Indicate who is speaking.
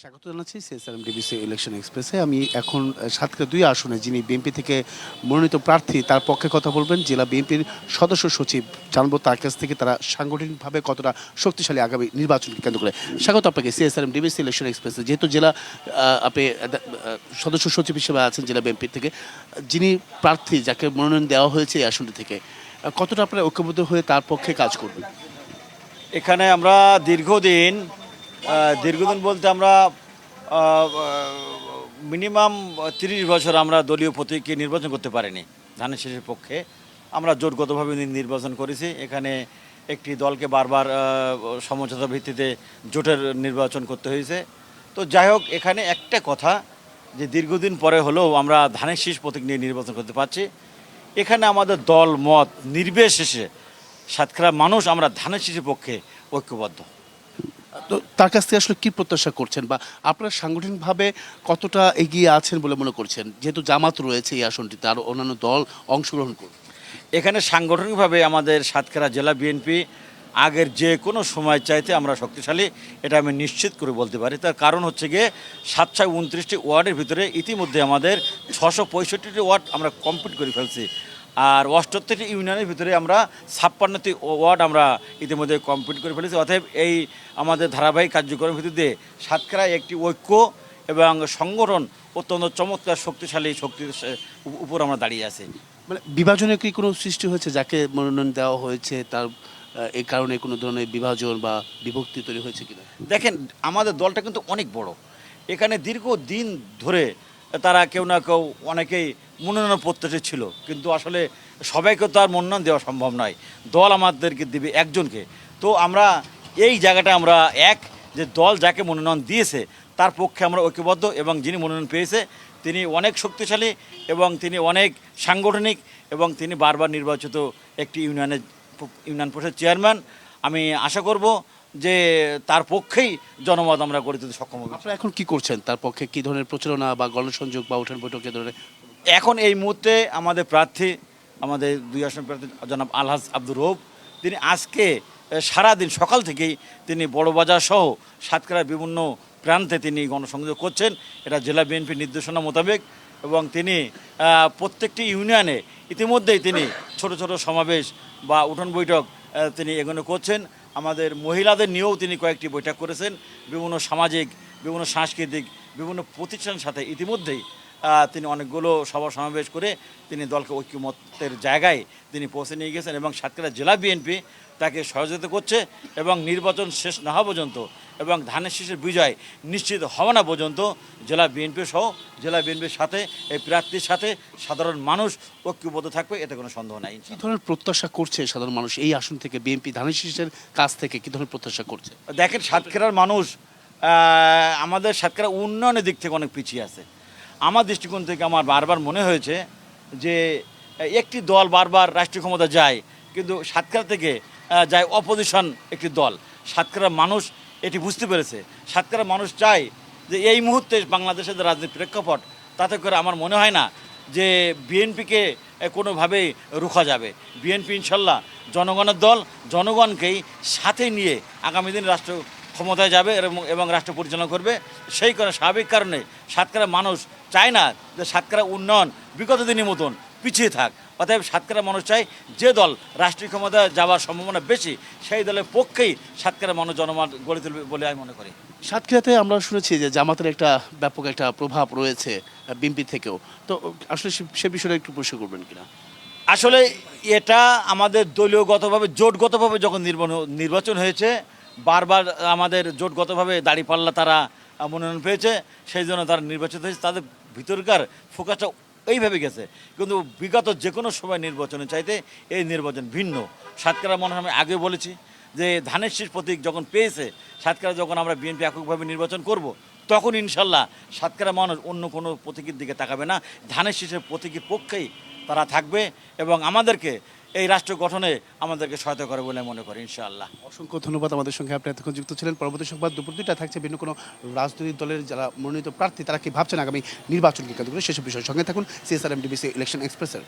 Speaker 1: স্বাগত জানাচ্ছি CSRM DBC election এক্সপ্রেসে আমি এখন সাতক্ষীরা দুই আসনে যিনি বিএনপি থেকে মনোনীত প্রার্থী, তার পক্ষে কথা বলবেন জেলা বিএনপির সদস্য সচিব। জানব তার কাছ থেকে তারা সাংগঠনিকভাবে কতটা শক্তিশালী আগামী নির্বাচনকে কেন্দ্র করে। স্বাগত আপনাকে সিএসআরএম ডিবিসি ইলেকশন এক্সপ্রেসে যেহেতু জেলা আপনি সদস্য সচিব হিসেবে আছেন জেলা বিএনপির থেকে, যিনি প্রার্থী যাকে মনোনয়ন দেওয়া হয়েছে এই আসনটি থেকে কতটা আপনারা ঐক্যবদ্ধ হয়ে তার পক্ষে কাজ করবেন?
Speaker 2: এখানে আমরা দীর্ঘদিন দীর্ঘদিন বলতে আমরা মিনিমাম তিরিশ বছর আমরা দলীয় প্রতীককে নির্বাচন করতে পারিনি ধানের শেষের পক্ষে। আমরা জোটগতভাবে নির্বাচন করেছি। এখানে একটি দলকে বারবার আহ, সমঝোতার ভিত্তিতে জোটের নির্বাচন করতে হয়েছে। তো যাই হোক এখানে একটা কথা যে দীর্ঘদিন পরে হলেও আমরা ধানের শীষ প্রতীক নিয়ে নির্বাচন করতে পারছি। এখানে আমাদের দল মত নির্বিশেষে সাতক্ষীরা মানুষ আমরা ধানের শীষের পক্ষে ঐক্যবদ্ধ।
Speaker 1: তো তার কাছ থেকে আসলে কি প্রত্যাশা করছেন বা আপনারা সাংগঠনিকভাবে কতটা এগিয়ে আছেন বলে মনে করছেন? যেহেতু জামাত রয়েছে এই আসনটিতে, আর অন্যান্য দল অংশগ্রহণ করবে।
Speaker 2: এখানে সাংগঠনিকভাবে আমাদের সাতক্ষীরা জেলা বিএনপি আগের যে কোনো সময় চাইতে আমরা শক্তিশালী, এটা আমি নিশ্চিত করে বলতে পারি। তার কারণ হচ্ছে গিয়ে সাতশো উনত্রিশটি ওয়ার্ডের ভিতরে ইতিমধ্যে আমাদের ছশো পঁয়ষট্টিটি ওয়ার্ড আমরা কমপ্লিট করে ফেলছি। আর অষ্টোত্তরটি ইউনিয়নের ভিতরে আমরা ছাপ্পান্নটি ওয়ার্ড আমরা ইতিমধ্যে কমপ্লিট করে ফেলেছি। অতএব এই আমাদের ধারাবাহিক কার্যক্রমের ভিত্তিতে সাতক্ষীরায় একটি ঐক্য এবং সংগঠন অত্যন্ত চমৎকার শক্তিশালী শক্তির উপর আমরা দাঁড়িয়ে আছি।
Speaker 1: মানে বিভাজনের কি কোনো সৃষ্টি হয়েছে যাকে মনোনয়ন দেওয়া হয়েছে? তার এই কারণে কোনো ধরনের বিভাজন বা বিভক্তি তৈরি হয়েছে কিনা?
Speaker 2: দেখেন আমাদের দলটা কিন্তু অনেক বড়। এখানে দীর্ঘ দিন ধরে তারা কেউ না কেউ অনেকেই মনোনয়ন প্রত্যাশী ছিল, কিন্তু আসলে সবাইকে তো আর মনোনয়ন দেওয়া সম্ভব নয়। দল আমাদেরকে দিবে একজনকে। তো আমরা এই জায়গাটা আমরা এক, যে দল যাকে মনোনয়ন দিয়েছে, তার পক্ষে আমরা ঐক্যবদ্ধ এবং যিনি মনোনয়ন পেয়েছে, তিনি অনেক শক্তিশালী এবং তিনি অনেক সাংগঠনিক এবং তিনি বারবার নির্বাচিত একটি ইউনিয়নের ইউনিয়ন পরিষদের চেয়ারম্যান। আমি আশা করব যে তার পক্ষেই জনমত আমরা গড়ে তুলতে সক্ষম হব।
Speaker 1: আপনারা এখন কি করছেন? তার পক্ষে কি ধরনের প্রচারণা বা গণসংযোগ বা উঠান বৈঠক ধরনের
Speaker 2: এখন এই মুহূর্তে আমাদের প্রার্থী, আমাদের দুই আসন প্রার্থী জনাব আলহাজ আব্দুর রৌফ, তিনি আজকে সারাদিন সকাল থেকেই তিনি বড়বাজার সহ সাতক্ষীরার বিভিন্ন প্রান্তে তিনি গণসংযোগ করছেন। এটা জেলা বিএনপির নির্দেশনা মোতাবেক এবং তিনি প্রত্যেকটি ইউনিয়নে ইতিমধ্যেই তিনি ছোট ছোট সমাবেশ বা উঠন বৈঠক তিনি এগুলো করছেন। আমাদের মহিলাদের নিয়েও তিনি কয়েকটি বৈঠক করেছেন। বিভিন্ন সামাজিক, বিভিন্ন সাংস্কৃতিক, বিভিন্ন প্রতিষ্ঠানের সাথে ইতিমধ্যেই তিনি অনেকগুলো সভা সমাবেশ করে তিনি দলকে ঐক্যমতের জায়গায় তিনি পৌঁছে নিয়ে গেছেন এবং সাতক্ষীরা জেলা বিএনপি তাকে সহযোগিতা করছে এবং নির্বাচন শেষ না হওয়া পর্যন্ত এবং ধানের শীষের বিজয় নিশ্চিত হওয়া না পর্যন্ত জেলা বিএনপি সহ জেলা বিএনপির সাথে এই প্রার্থীর সাথে সাধারণ মানুষ ঐক্যবদ্ধ থাকবে এতে কোনো সন্দেহ নাই
Speaker 1: কী ধরনের প্রত্যাশা করছে সাধারণ মানুষ এই আসন থেকে বিএনপি ধানের শীষের কাছ থেকে? কী ধরনের প্রত্যাশা করছে?
Speaker 2: দেখেন সাতক্ষীরার মানুষ আমাদের সাতক্ষীরা উন্নয়নের দিক থেকে অনেক পিছিয়ে আছে। আমার দৃষ্টিকোণ থেকে আমার বারবার মনে হয়েছে যে, একটি দল বারবার রাষ্ট্রীয় ক্ষমতা যায়, কিন্তু সাতক্ষীরা থেকে যায় অপোজিশন একটি দল। সাতক্ষীরার মানুষ এটি বুঝতে পেরেছে। সাতক্ষীরার মানুষ চায় যে, এই মুহূর্তে বাংলাদেশের যে রাজনীতির প্রেক্ষাপট, তাতে করে আমার মনে হয় না যে, বিএনপিকে কোনোভাবেই রুখা যাবে। বিএনপি ইনশাল্লাহ জনগণের দল, জনগণকেই সাথে নিয়ে আগামী দিন রাষ্ট্র ক্ষমতায় যাবে এবং রাষ্ট্র পরিচালনা করবে। সেই কারণে স্বাভাবিক কারণে সাতক্ষীরা মানুষ চায় না যে সাতক্ষীরা উন্নয়ন বিগত দিনের মতন পিছিয়ে থাক। অতএব সাতক্ষীরা মানুষ চায় যে দল রাষ্ট্রীয় ক্ষমতায় যাওয়ার সম্ভাবনা বেশি সেই দলের পক্ষেই সাতক্ষীরা মানুষ জনমত গড়ে তুলবে বলে আমি মনে করি।
Speaker 1: সাতক্ষীরাতে আমরা শুনেছি যে জামাতের একটা ব্যাপক একটা প্রভাব রয়েছে বিএনপি থেকেও। তো আসলে সে- সে বিষয়ে একটু প্রশ্ন করবেন কিনা?
Speaker 2: আসলে এটা আমাদের দলীয়গতভাবে জোটগতভাবে যখন নির্বাচন হয়েছে বারবার আমাদের জোটগতভাবে দাঁড়িপাল্লা তারা মনোনয়ন পেয়েছে, সেই জন্য তারা নির্বাচিত হয়েছে। তাদের ভিতরকার ফোকাসটা এইভাবে গেছে। কিন্তু বিগত যে কোনো সময় নির্বাচনের চাইতে এই নির্বাচন ভিন্ন। সাতক্ষীরা মনে আমি আগে বলেছি যে ধানের শীষ প্রতীক যখন পেয়েছে, সাতক্ষীরা যখন আমরা বিএনপি এককভাবে নির্বাচন করব, তখন ইনশাল্লাহ সাতক্ষীরা মানুষ অন্য কোনো প্রতীকের দিকে তাকাবে না। ধানের শীষের প্রতীকের পক্ষেই তারা থাকবে এবং আমাদেরকে এই রাষ্ট্র গঠনে আমাদেরকে সহায়তা করে বলে মনে করি, ইনশাআল্লাহ।
Speaker 1: অসংখ্য ধন্যবাদ আমাদের সঙ্গে। আপনি এতক্ষণ যুক্ত ছিলেন। পরবর্তী সংবাদ দুপুর দুইটা থাকছে ভিন্ন কোনো রাজনৈতিক দলের যারা মনোনীত প্রার্থী, তারা কি ভাবছেন আগামী নির্বাচনকে কেন্দ্র করে? সেসব বিষয়ের সঙ্গে থাকুন। সিএসআরএম ডিবিসি ইলেকশন এক্সপ্রেসের